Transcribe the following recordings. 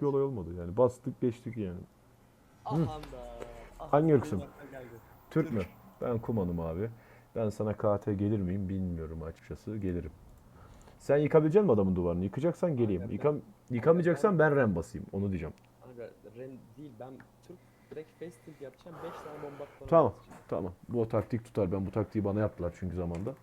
bir olay olmadı yani. Bastık geçtik yani. Aman da. ah, Hangi benim ırksın? aklıma geldi. Türk mü? Ben Kuman'ım abi. Ben sana KT gelir miyim bilmiyorum açıkçası. Gelirim. Sen yıkabilecek misin adamın duvarını? Yıkacaksan geleyim. Aynen. Yıkam, yıkamayacaksan ben rem basayım. Onu diyeceğim. Kanka Ren değil ben Türk direkt face tilt yapacağım 5 tane bomba atmana Tamam. basacağım. Tamam. Bu o taktik tutar. Ben bu taktiği bana yaptılar çünkü zamanda.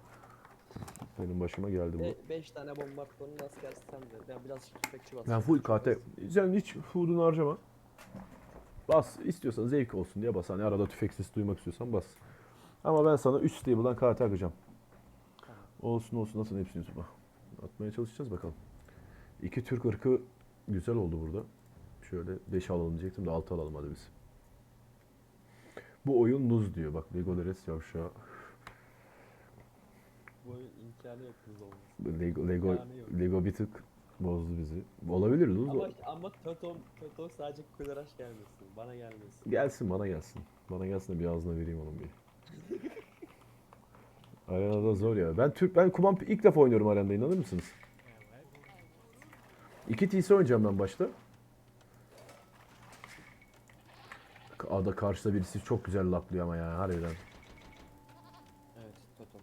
Benim başıma geldi bu. 5 tane bomba nasıl gelsin sen de. Ben biraz tüfekçi basacağım. Ben full KT. Sen hiç food'unu harcama. Bas. istiyorsan zevk olsun diye bas. Hani arada tüfek sesi duymak istiyorsan bas. Ama ben sana 3 stable'dan KT akacağım. Olsun olsun nasıl hepsini YouTube'a. Atmaya çalışacağız bakalım. İki Türk ırkı güzel oldu burada. Şöyle 5 alalım diyecektim de 6 alalım hadi biz. Bu oyun nuz diyor. Bak Legolas yavşağı. İmkanı yok olması. Lego, Lego, Yani. Lego bir tık bozdu bizi. Olabilir nuz. Ama, ama Totom, Totom sadece Kularaş gelmesin. Bana gelmesin. Gelsin bana gelsin. Bana gelsin de bir ağzına vereyim onun bir. Arenada zor ya. Ben Türk ben Kumam ilk defa oynuyorum arenada inanır mısınız? İki TC oynayacağım ben başta. Ada karşıda birisi çok güzel laplıyor ama ya harbiden. Evet Totom.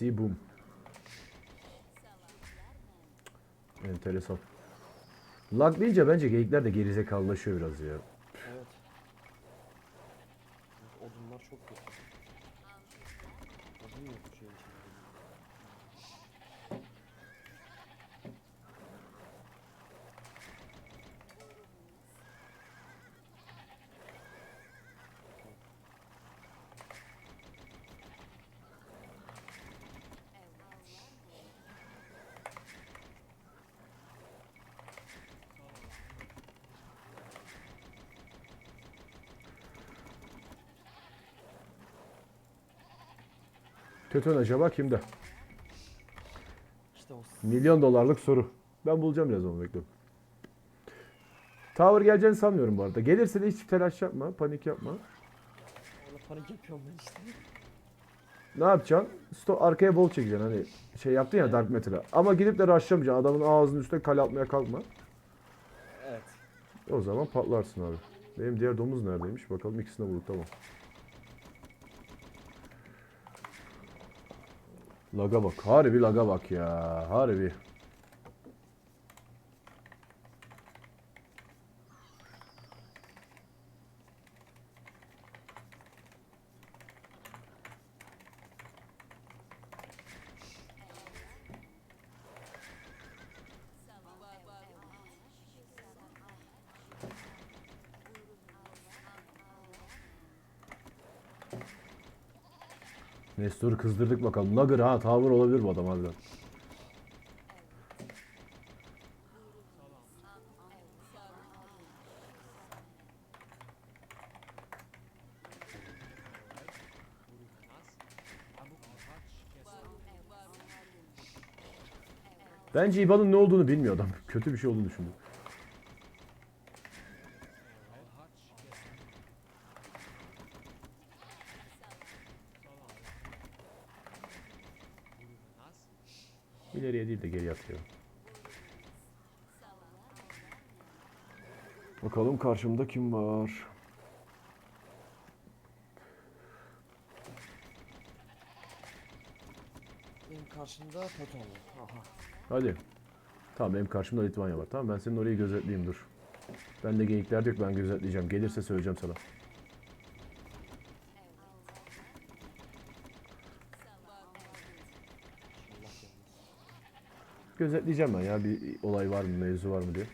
TC boom. Enteresan. Lag deyince bence geyikler de gerizekalılaşıyor biraz ya. Evet. Odunlar çok kötü. Odun yok bu şeyin içinde. Tötön acaba kimde? İşte o Milyon dolarlık soru. Ben bulacağım biraz onu bekle. Tower geleceğini sanmıyorum bu arada. Gelirse de hiç telaş yapma, panik yapma. Ona panik yapıyorum ben işte. Ne yapacaksın? Sto arkaya bol çekeceksin hani şey yaptın ya Dark Matter'a. Ama gidip de rushlamayacaksın. Adamın ağzının üstüne kale atmaya kalkma. Evet. O zaman patlarsın abi. Benim diğer domuz neredeymiş? Bakalım ikisini de bulduk tamam. Laga bak. Harbi laga bak ya. Harbi. Nestor'u kızdırdık bakalım. Nugger ha tavır olabilir bu adam harbiden. Bence İBAN'ın ne olduğunu bilmiyor adam. Kötü bir şey olduğunu düşündü. İleriye değil de geriye atıyor. Bakalım karşımda kim var? Benim karşımda Totom var. Aha. Hadi. Tamam benim karşımda Litvanya var. Tamam ben senin orayı gözetleyeyim dur. Ben de geyikler yok ben gözetleyeceğim. Gelirse söyleyeceğim sana. Allah gelmesin. Gözetleyeceğim ben ya bir olay var mı mevzu var mı diye.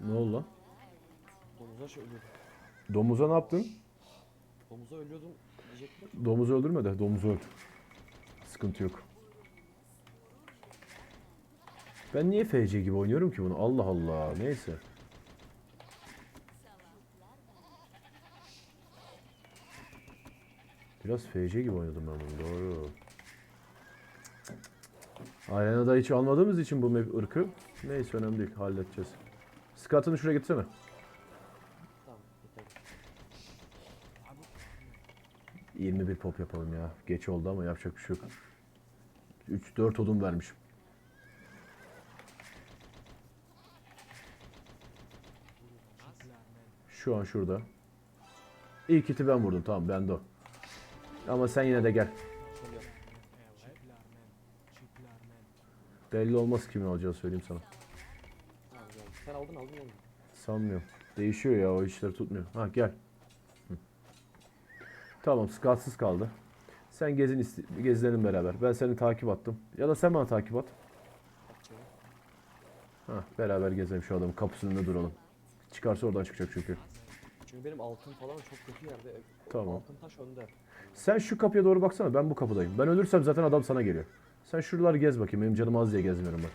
Ne oldu lan? Domuza şey ölüyordum. Domuza ne yaptın? Domuza ölüyordum diyecektim. Domuzu öldürme de domuzu öldür. Sıkıntı yok. Ben niye FC gibi oynuyorum ki bunu? Allah Allah. Neyse. Biraz FC gibi oynadım ben bunu doğru. Arenada hiç almadığımız için bu map ırkı. Neyse önemli değil halledeceğiz. Scott'ını şuraya gitsene. Tamam yeter. 21 pop yapalım ya. Geç oldu ama yapacak bir şey yok. 3-4 odun vermişim. Şu an şurada. İlk iti ben vurdum tamam ben de o. Ama sen yine de gel. Belli olmaz kimin alacağı söyleyeyim sana. Sen aldın aldın aldın. Sanmıyorum. Değişiyor ya o işler tutmuyor. Ha gel. Hı. Tamam skatsız kaldı. Sen gezin gezilelim beraber. Ben seni takip attım. Ya da sen bana takip at. Ha beraber gezelim şu adamın kapısının önünde duralım. Çıkarsa oradan çıkacak çünkü. Çünkü benim altın falan çok kötü yerde. O Tamam. Altın taş önde. Sen şu kapıya doğru baksana ben bu kapıdayım. Ben ölürsem zaten adam sana geliyor. Sen şuraları gez bakayım. Benim canım az diye gezmiyorum ben.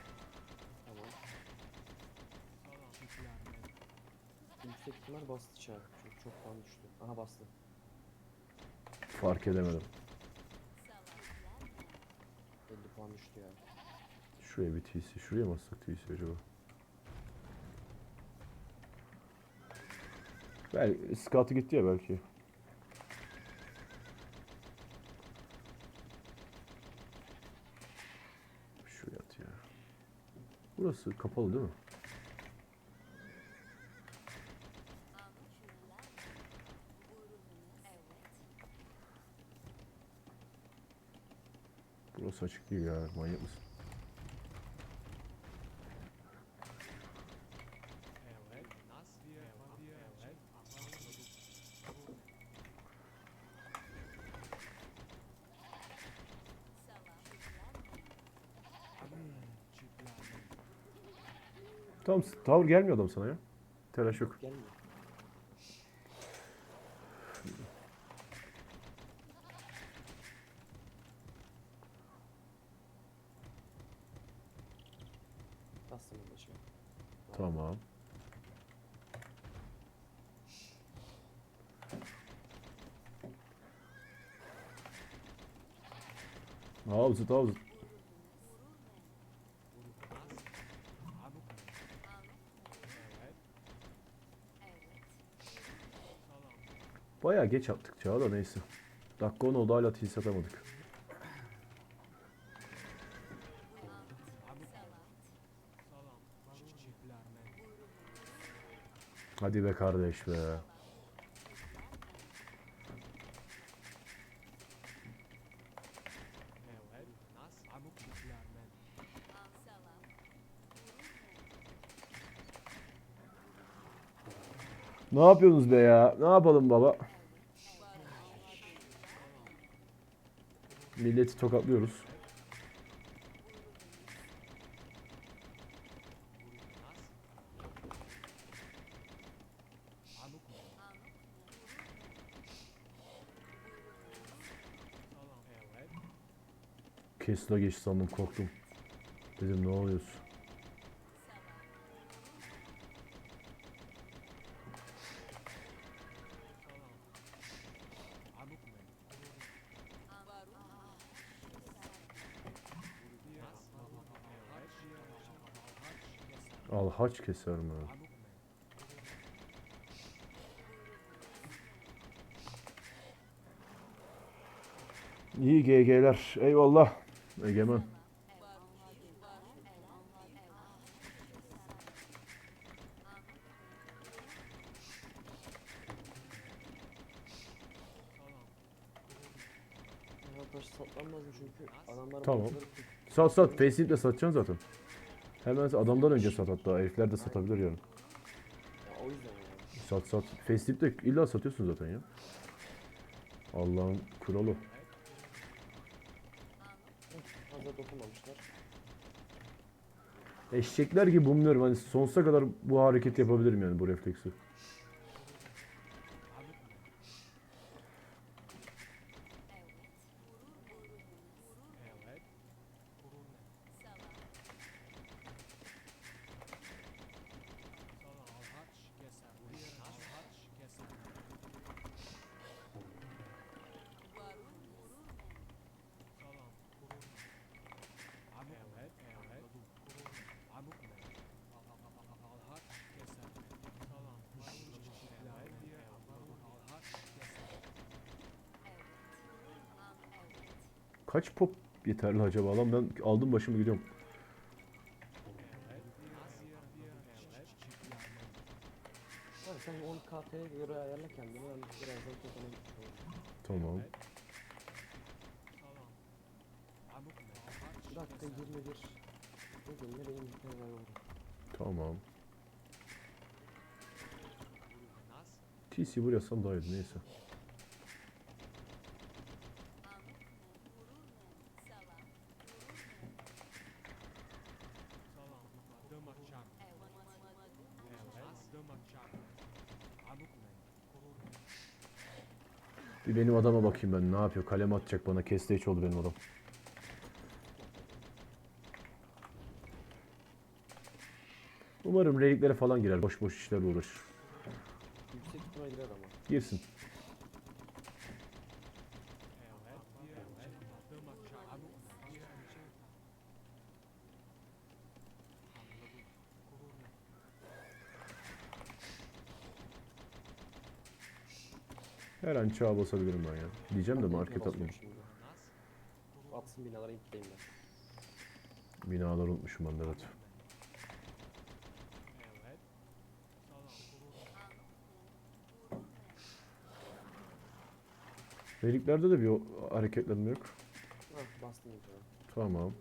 Tamam. Yüksek ihtimal bastı çağ. Çünkü çok puan düştü. Aha bastı. Fark edemedim. 50 puan düştü ya. Şuraya bir TC. Şuraya mı astık TC acaba? Belki Scout'u gitti ya belki. Şuraya at ya. Burası kapalı değil mi? Burası açık değil ya. Manyak mısın? Tamam tavır gelmiyor adam sana ya. Telaş yok. Gelmiyor. Bastım şey. Tamam. Havzı havzı. Bayağı geç attık çağı da neyse. Dakika 10 oldu hala tilt atamadık. Hadi be kardeş be. Ne yapıyorsunuz be ya? Ne yapalım baba? Milleti tokatlıyoruz. Kesla geç sandım korktum. Dedim ne oluyorsun? Haç keser mi? İyi GG'ler. Eyvallah. Egemen. Satlanmaz mı çünkü adamlar Tamam. Sat sat. Faceit'le satacaksın zaten. Hemen adamdan önce sat hatta. Herifler de satabilir yani. Sat sat. Faceit'le illa satıyorsun zaten ya. Allah'ın dokunmamışlar. Eşekler gibi bumluyorum. Hani sonsuza kadar bu hareketi yapabilirim yani bu refleksi. Kaç pop yeterli acaba lan ben aldım başımı gidiyorum. Abi sen 10 KT'ye göre ayarla kendini. Ben birazdan totana gideceğim. Tamam. Bir dakika 21. Bugün de benim bir tane var. Tamam. TC buraya yazsam daha iyi neyse. Bir benim adama bakayım ben ne yapıyor. Kalem atacak bana. Kesteç oldu benim adam. Umarım reliklere falan girer. Boş boş işlerle uğraşır. Yüksek ihtimal girer ama. Girsin. Her an çağa basabilirim ben ya. Diyeceğim de market atmayayım. Atsın binalara intleyeyim ben. Binaları unutmuşum ben de evet. Reliklerde de bir hareketlenme yok. Bastım. Tamam.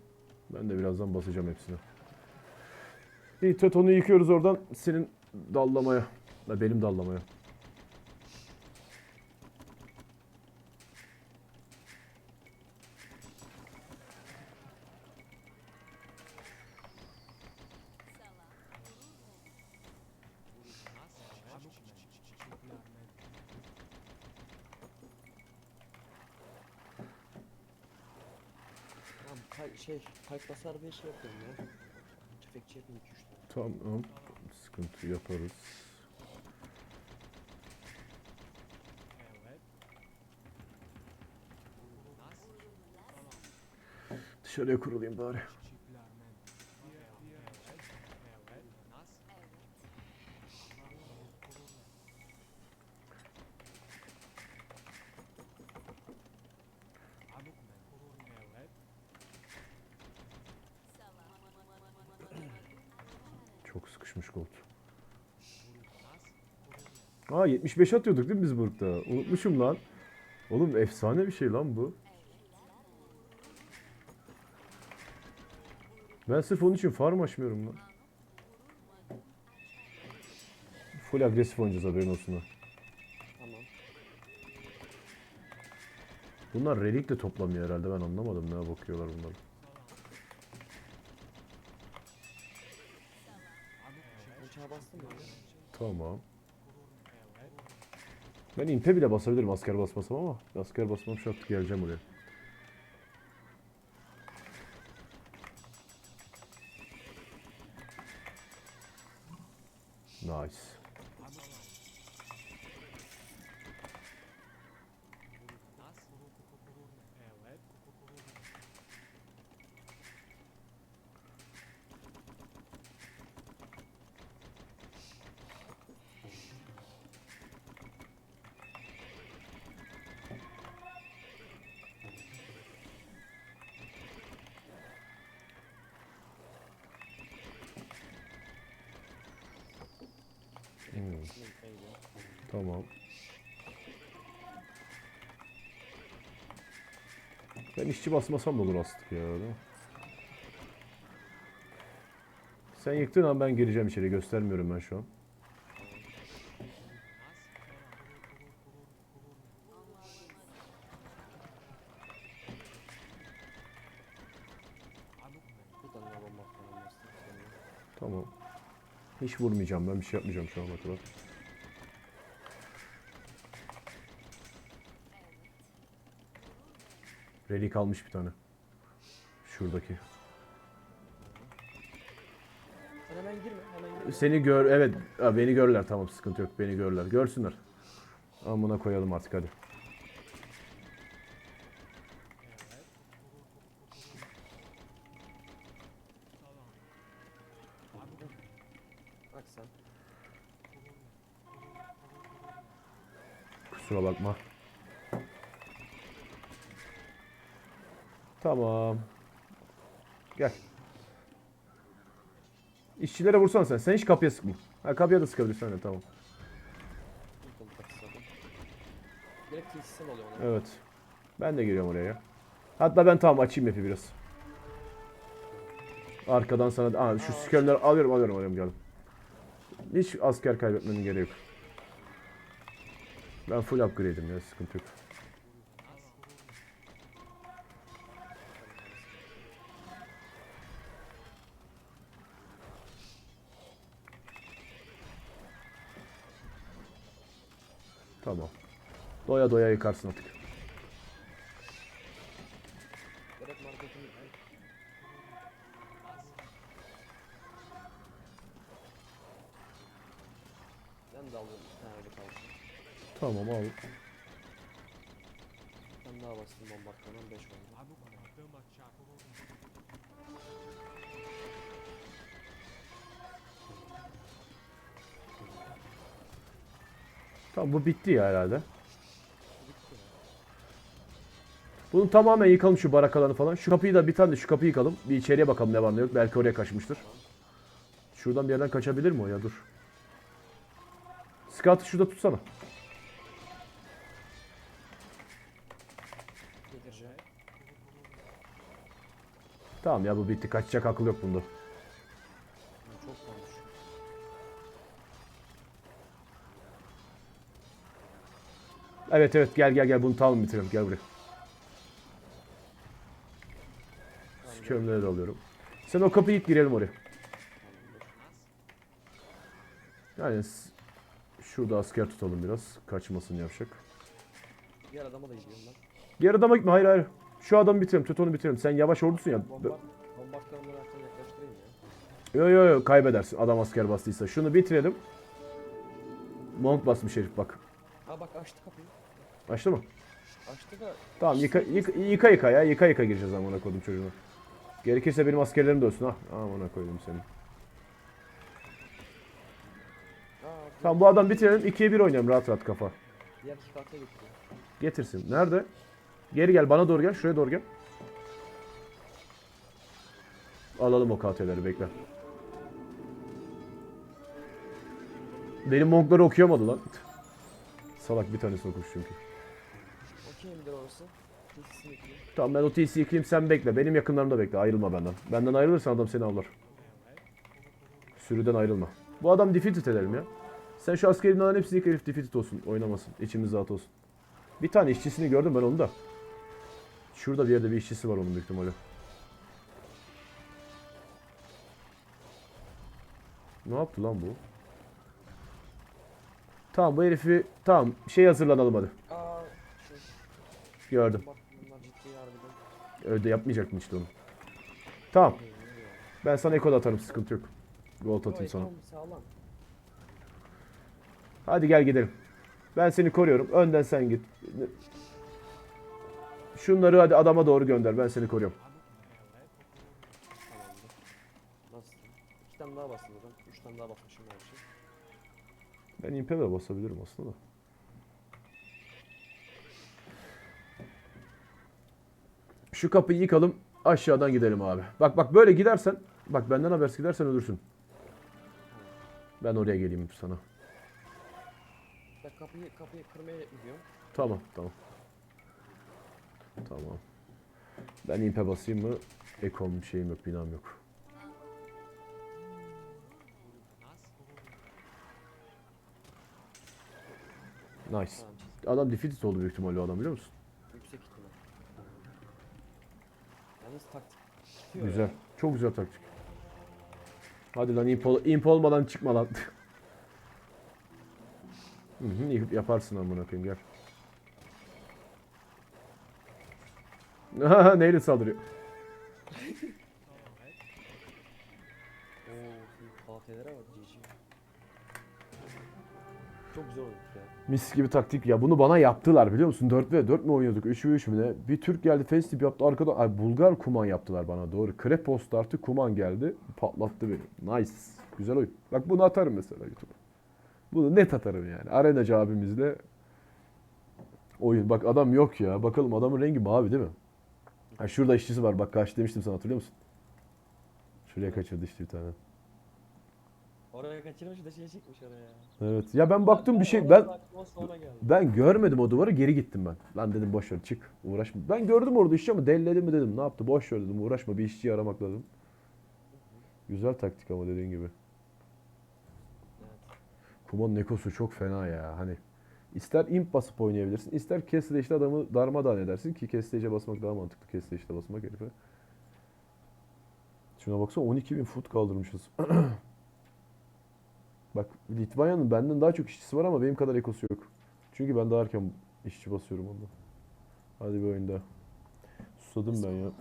Ben de birazdan basacağım hepsini. İyi Töton'u yıkıyoruz oradan senin dallamaya. Benim dallamaya. Tamam kay şey basar diye şey yapıyorum ya. Tüfekçi yapayım 2-3 tane. Tamam. Sıkıntı yaparız. Dışarıya kurulayım bari. Aa 75 atıyorduk değil mi biz burada? Unutmuşum lan. Oğlum efsane bir şey lan bu. Ben sırf onun için farm açmıyorum lan. Full agresif oynayacağız haberin olsun ha. Tamam. Bunlar relik de toplamıyor herhalde ben anlamadım ne bakıyorlar bunlar. Tamam. Ben impe bile basabilirim asker basmasam ama asker basmam şart geleceğim oraya. Neyse, tamam. Ben işçi basmasam da olur astık ya değil? Sen yıktığın an ben gireceğim içeri göstermiyorum ben şu an. Tamam. Hiç vurmayacağım ben bir şey yapmayacağım şu ana kadar. Relik almış bir tane. Şuradaki. Sen hemen girme hemen girme. Seni gör evet beni görürler tamam sıkıntı yok beni görürler görsünler. Amına koyalım artık hadi. Bak sen. Kusura bakma. Tamam. Gel. İşçilere vursan sen. Sen hiç kapıya sıkma. Ha kapıya da sıkabilirsin. Öyle, tamam. İlk onu kapısı Direkt tesisel oluyor ona. Evet. Ben de geliyorum oraya ya. Hatta ben tamam açayım map'i biraz. Arkadan sana... Aa, şu skörleri alıyorum alıyorum alıyorum geldim. Hiç asker kaybetmenin gereği yok. Ben full upgrade'im ya sıkıntı yok. Tamam. Doya doya yıkarsın artık. Al. Ben daha bastım bombardımandan 5 oldu. Tamam bu bitti ya herhalde. Bitti ya. Bunu tamamen yıkalım şu barakalarını falan. Şu kapıyı da bir tane de şu kapıyı yıkalım. Bir içeriye bakalım ne var ne yok. Belki oraya kaçmıştır. Şuradan bir yerden kaçabilir mi o ya dur. Scout'ı şurada tutsana. Tamam ya bu bitti. Kaçacak akıl yok bunda. Çok. Evet evet gel gel gel bunu tamam bitirelim. Gel buraya. Kömleri de alıyorum. Sen o kapıyı ilk girelim oraya. Yani şurada asker tutalım biraz. Kaçmasın yavşak. Diğer adama da gidiyorum ben. Diğer adama gitme. Hayır hayır. Şu adamı bitirelim. Tut onu bitirelim. Sen yavaş ordusun ya. Ya. Yo yo yo kaybedersin. Adam asker bastıysa. Şunu bitirelim. Monk basmış herif bak. Ha bak açtı kapıyı. Açtı mı? Açtı da Tamam yıka yıka yıka, yıka ya. Yıka yıka gireceğiz amına koydum çocuğuna. Gerekirse benim askerlerim de ölsün ha. Amına koydum seni. Tamam bu adam bitirelim. 2'ye 1 oynayalım rahat rahat kafa. diğer. Getirsin. Nerede? Geri gel bana doğru gel. Şuraya doğru gel. Alalım o KT'leri bekle. Benim monkları okuyamadı lan. Salak bir tanesi okumuş çünkü. Orası? Tamam ben o TC yıkayayım sen bekle. Benim yakınlarımda bekle. Ayrılma benden. Benden ayrılırsan adam seni avlar. Sürüden ayrılma. Bu adam defeated edelim ya. Sen şu askerinden hepsini yık herif defeated olsun. Oynamasın. İçimiz rahat olsun. Bir tane işçisini gördüm ben onu da. Şurada bir yerde bir işçisi var onun büyük ihtimalle. Ne yaptı lan bu? Tamam bu herifi tamam şey hazırlanalım hadi. Aa şu Gördüm. ciddi harbiden. Öyle yapmayacaktın işte onu. Tamam. Ben sana ekol atarım sıkıntı yok. Gold Yo, atayım sana. Hadi gel gidelim. Ben seni koruyorum. Önden sen git. Şunları hadi adama doğru gönder. Ben seni koruyorum. Tamamdır. Nasıl? İki tane daha bastım. Üç tane daha basmışım her şey. Ben Imperial'a basabilirim aslında da. Şu kapıyı yıkalım. Aşağıdan gidelim abi. Bak bak böyle gidersen. Bak benden habersiz gidersen ölürsün. Ben oraya geleyim sana. Ben kapıyı kapıyı kırmaya gidiyorum. Tamam tamam. Tamam. Ben impe basayım mı? Ekom şeyim yok, binam yok. Nice. Adam defeated oldu büyük ihtimalle o adam biliyor musun? Yüksek ihtimal. Yalnız taktik. Güzel. ya. Çok güzel taktik. Hadi lan imp, ol- imp olmadan çıkma lan. Hı hı, yap- yaparsın amına koyayım gel. Neyle saldırıyor? Çok güzel ya. Mis gibi taktik ya. Bunu bana yaptılar biliyor musun? 4 ve 4 mi oynuyorduk? 3 ve 3 mü ne? Bir Türk geldi festif yaptı. Arkada ay Bulgar kuman yaptılar bana doğru. Krepos artı kuman geldi. Patlattı beni. Nice. Güzel oyun. Bak bunu atarım mesela YouTube'a. Bunu net atarım yani. Arenacı abimizle oyun. Bak adam yok ya. Bakalım adamın rengi mavi değil mi? Ha şurada işçisi var. Bak kaç demiştim sana hatırlıyor musun? Şuraya kaçırdı işte bir tane. Oraya kaçırmış da şey çekmiş oraya. Evet. Ya ben baktım bir şey ben ben görmedim o duvarı geri gittim ben. Lan dedim boş ver çık uğraşma. Ben gördüm orada işçi ama delledim mi dedim. Ne yaptı? Boş ver dedim. Uğraşma bir işçiyi aramak lazım. Güzel taktik ama dediğin gibi. Evet. Kumon Nekosu çok fena ya. Hani ister imp basıp oynayabilirsin, ister kestileşte adamı darmadağın edersin ki kestileşe basmak daha mantıklı kestileşte basmak herife. Şuna baksana 12.000 foot kaldırmışız. Bak Litvanya'nın benden daha çok işçisi var ama benim kadar ekosu yok. Çünkü ben daha erken işçi basıyorum onda. Hadi bir oyunda. Susadım ben ya.